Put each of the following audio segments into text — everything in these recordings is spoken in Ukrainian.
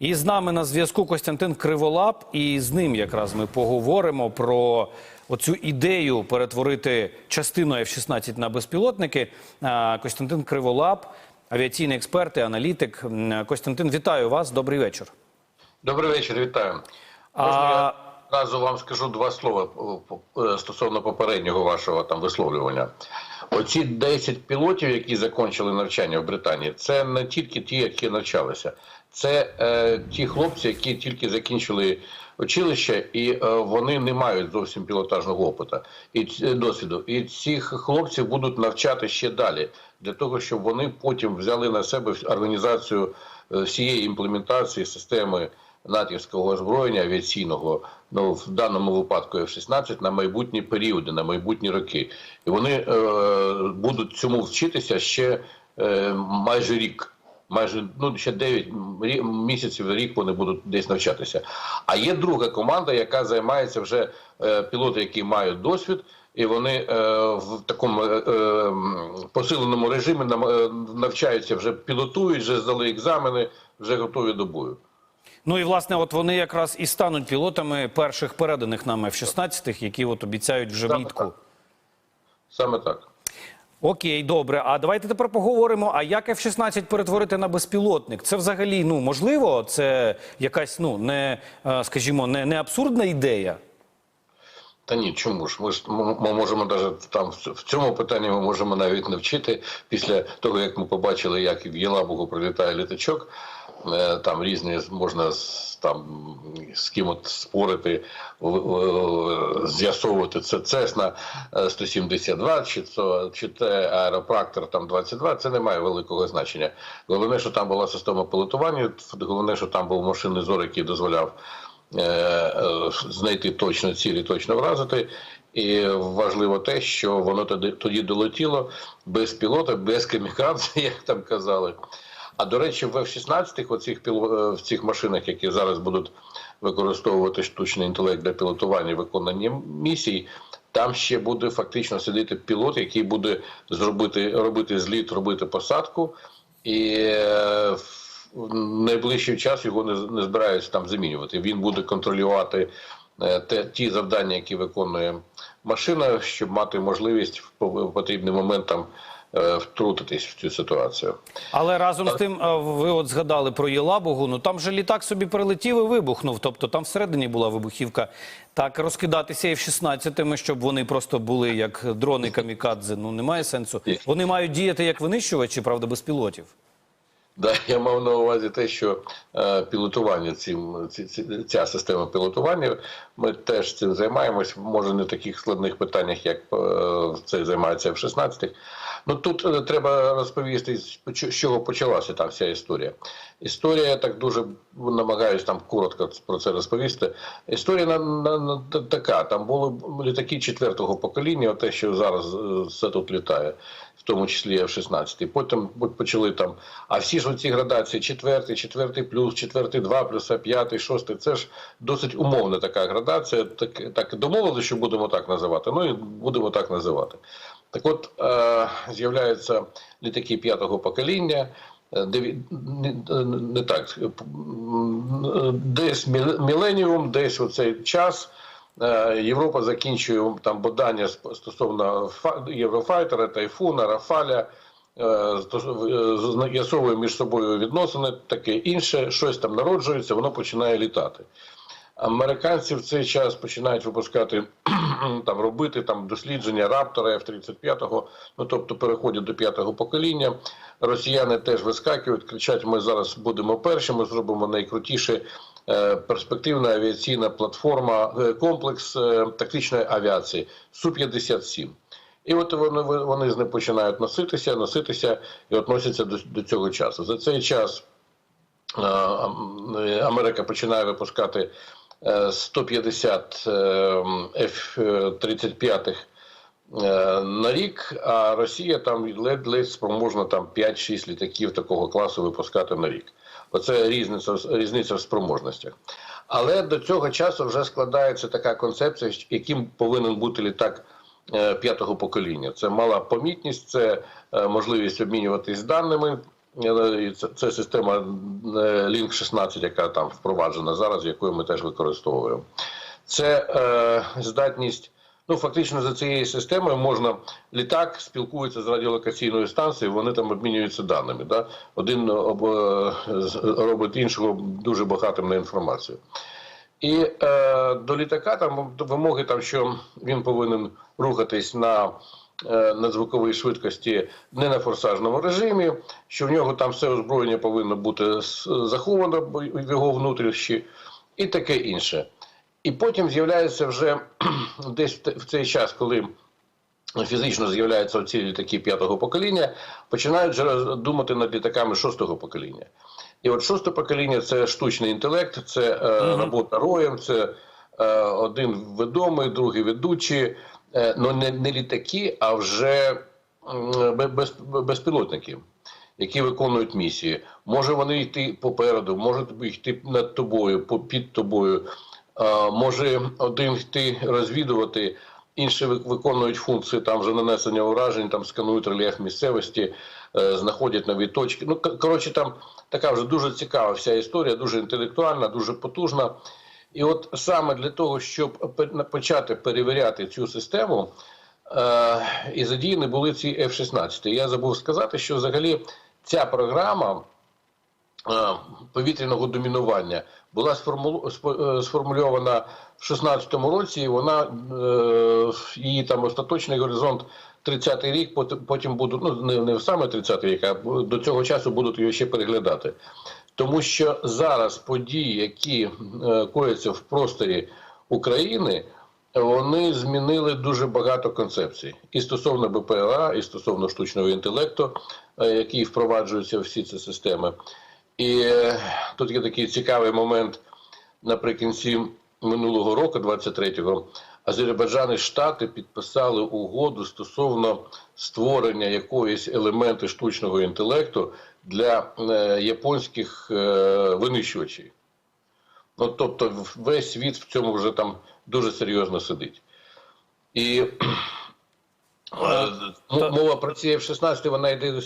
І з нами на зв'язку Костянтин Криволап, і з ним якраз ми поговоримо про оцю ідею перетворити частину F-16 на безпілотники. Костянтин Криволап, авіаційний експерт і аналітик. Костянтин, вітаю вас. Добрий вечір. Добрий вечір, вітаю. Можна я одразу вам скажу два слова по- е, стосовно попереднього вашого там висловлювання. Оці 10 пілотів, які закінчили навчання в Британії, це не тільки ті, які навчалися, це е, ті хлопці, які тільки закінчили училище, і е, вони не мають зовсім пілотажного опиту і ц- досвіду. І цих хлопців будуть навчати ще далі для того, щоб вони потім взяли на себе організацію е, всієї імплементації системи натівського озброєння авіаційного, ну в даному випадку F-16, на майбутні періоди, на майбутні роки. І вони е, будуть цьому вчитися ще е, майже рік. Майже ну ще 9 рі- місяців рік вони будуть десь навчатися. А є друга команда, яка займається вже е, пілоти, які мають досвід, і вони е, в такому е, е, посиленому режимі е, навчаються вже пілотують, вже здали екзамени, вже готові до бою. Ну і власне, от вони якраз і стануть пілотами перших переданих нам F-16, які от обіцяють вже влітку. Саме так. Окей, добре. А давайте тепер поговоримо. А як F-16 перетворити на безпілотник? Це взагалі ну можливо? Це якась ну не е, скажімо, не, не абсурдна ідея. Та ні, чому ж? Ми ж ми можемо навіть там в в цьому питанні ми можемо навіть навчити після того, як ми побачили, як в Єлабугу прилітає літачок. Е, Там різні можна там з ким от спорити, з'ясовувати це Цесна е, 172, чи це, чи це аеропрактор там 22, це не має великого значення. Головне, що там була система пілотування, головне, що там був машинний зор, який дозволяв е, е, знайти точно ціль і точно вразити. І важливо те, що воно тоді, тоді долетіло без пілота, без камікадзе, як там казали. А до речі, в F-16 оцих е, в цих машинах, які зараз будуть використовувати штучний інтелект для пілотування і виконання місій, там ще буде фактично сидіти пілот, який буде зробити робити зліт, робити посадку, і е, в найближчий час його не, не збираються там замінювати. Він буде контролювати е, те, ті завдання, які виконує машина, щоб мати можливість в потрібний момент там втрутитись в цю ситуацію. Але разом з тим, е, ви от згадали про Єлабугу. Ну там же літак собі прилетів і вибухнув. Тобто там всередині була вибухівка. Так розкидатися F-16, щоб вони просто були як дрони камікадзе. Ну немає сенсу. Вони мають діяти як винищувачі, правда, без пілотів. Да, я мав на увазі те, що е, пілотування цим ці, ці- ця система пілотування. Ми теж цим займаємось. Може не в таких складних питаннях, як е, це займається в 16 Ну тут е, треба розповісти, з чого почалася та вся історія. Історія я так дуже намагаюся там коротко про це розповісти. Історія на, на, на така. Там були літаки четвертого покоління, те, що зараз е, все тут літає, в тому числі F-16. Потім почали там. А всі ж оці градації: четвертий, четвертий плюс, четвертий два плюс, п'ятий, шостий. Це ж досить умовна така градація. Так, так домовилися, що будемо так називати. Ну і будемо так називати. Так от е, з'являються літаки п'ятого покоління. е, деві- Не, так, десь міленіум, десь у цей час е, Європа закінчує там бодання стосовно фа- Єврофайтера, Тайфуна, Рафаля, е, е, з'ясовує між собою відносини, таке інше, щось там народжується, воно починає літати. Американці в цей час починають випускати там робити там дослідження раптора F-35, ну тобто переходять до п'ятого покоління. Росіяни теж вискакують, кричать: ми зараз будемо перші, ми зробимо найкрутіше е, перспективна авіаційна платформа, е, комплекс е, тактичної авіації Су-57. І от вони, вони з ним починають носитися, носитися і относяться до, до цього часу. За цей час Америка починає випускати 150 е, F-35 е, на рік, а Росія там ледь-ледь спроможна там 5-6 літаків такого класу випускати на рік. Оце різниця, різниця в спроможностях. Але до цього часу вже складається така концепція, яким повинен бути літак е, п'ятого покоління. Це мала помітність, це е, можливість обмінюватись даними е, це, система е, Link 16, яка там впроваджена зараз, якою ми теж використовуємо. Це е, здатність. Ну, фактично за цією системою можна літак спілкується з радіолокаційною станцією, вони там обмінюються даними. Да? Один об, е, робить іншого дуже багатим на інформацію. І е, до літака там вимоги, там, що він повинен рухатись на е, надзвуковій швидкості не на форсажному режимі, що в нього там все озброєння повинно бути заховано в його внутрішні і таке інше. І потім з'являється вже десь в цей час, коли фізично з'являються ці літаки п'ятого покоління, починають вже думати над літаками шостого покоління. І от шосте покоління це штучний інтелект, це е, робота роєм, це е, один ведомий, другий ведучий, ну не, не літаки, а вже без, безпілотники, які виконують місії. Може вони йти попереду, можуть йти над тобою, під тобою. Е, може один йти розвідувати, інші виконують функції там вже нанесення уражень, там сканують рельєф місцевості, е, знаходять нові точки. Ну коротше, там така вже дуже цікава вся історія, дуже інтелектуальна, дуже потужна. І от саме для того, щоб почати перевіряти цю систему, е, і задіяні були ці F-16. Я забув сказати, що взагалі ця програма е, повітряного домінування була спо- е, сформульована в 16-му році, і вона е, її там остаточний горизонт 30-й рік, пот- потім будуть, ну не, не саме 30-й рік, а до цього часу будуть його ще переглядати. Тому що зараз події, які е, кояться в просторі України, вони змінили дуже багато концепцій і стосовно БПЛА, і стосовно штучного інтелекту, е, який впроваджуються в всі ці системи. І е, тут є такий цікавий момент наприкінці минулого року, 23-го, Азербайджан і Штати підписали угоду стосовно створення якоїсь елементи штучного інтелекту для е, японських е, винищувачів. Ну, тобто, весь світ в цьому вже там дуже серйозно сидить. І Мова про ці F-16, вона йде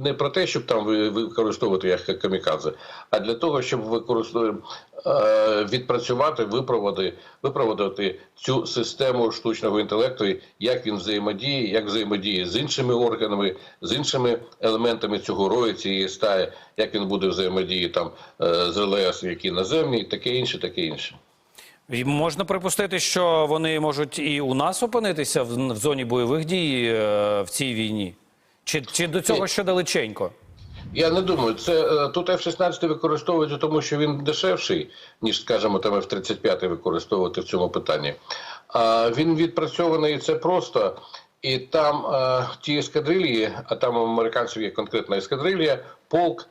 не про те, щоб там ви- використовувати як камікадзе, а для того, щоб використовувати, е, відпрацювати, випроводити, випроводити цю систему штучного інтелекту, як він взаємодіє, як взаємодіє з іншими органами, з іншими елементами цього рою, цієї стаї, як він буде взаємодіяти там е, з РЛС, які наземні, таке інше, таке інше. І можна припустити, що вони можуть і у нас опинитися в, в зоні бойових дій е, в цій війні? Чи, чи до цього ще далеченько? Я не думаю, це е, тут F-16 використовується, тому що він дешевший, ніж, скажімо, там F-35 використовувати в цьому питанні. А він відпрацьований це просто. І там е, ті ескадрилії, а там у американців є конкретна ескадрилія, полк,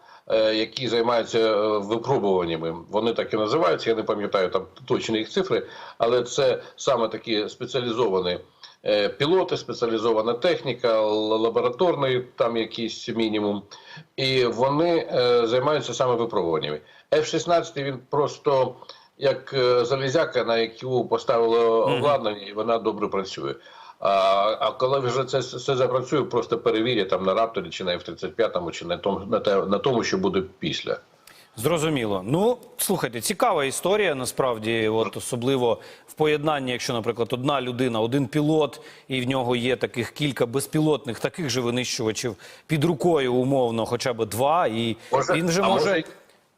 які займаються е, випробуваннями. Вони так і називаються. Я не пам'ятаю там точні їх цифри, але це саме такі спеціалізовані е, пілоти, спеціалізована техніка, лабораторний там якийсь мінімум. І вони е, займаються саме випробуваннями. F-16 він просто як е, залізяка, на яку поставили обладнання, і вона добре працює. А, коли вже це все запрацює, просто перевірять там на рапторі чи на F-35, чи на тому, на, те- на тому, що буде після. Зрозуміло. Ну, слухайте, цікава історія насправді, от особливо в поєднанні, якщо, наприклад, одна людина, один пілот, і в нього є таких кілька безпілотних, таких же винищувачів під рукою, умовно, хоча б два, і він вже а може. може,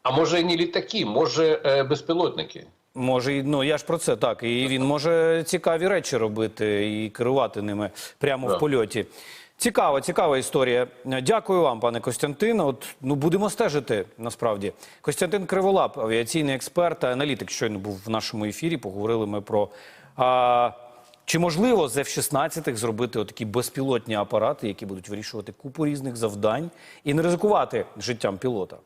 а може і не літаки, може е, безпілотники. Може, і- ну я ж про це так. І він може цікаві речі робити і керувати ними прямо в польоті. Цікава, цікава історія. Дякую вам, пане Костянтин. От ну будемо стежити насправді. Костянтин Криволап, авіаційний експерт та аналітик, щойно був в нашому ефірі. Поговорили ми про а, чи можливо з F-16 зробити отакі безпілотні апарати, які будуть вирішувати купу різних завдань і не ризикувати життям пілота.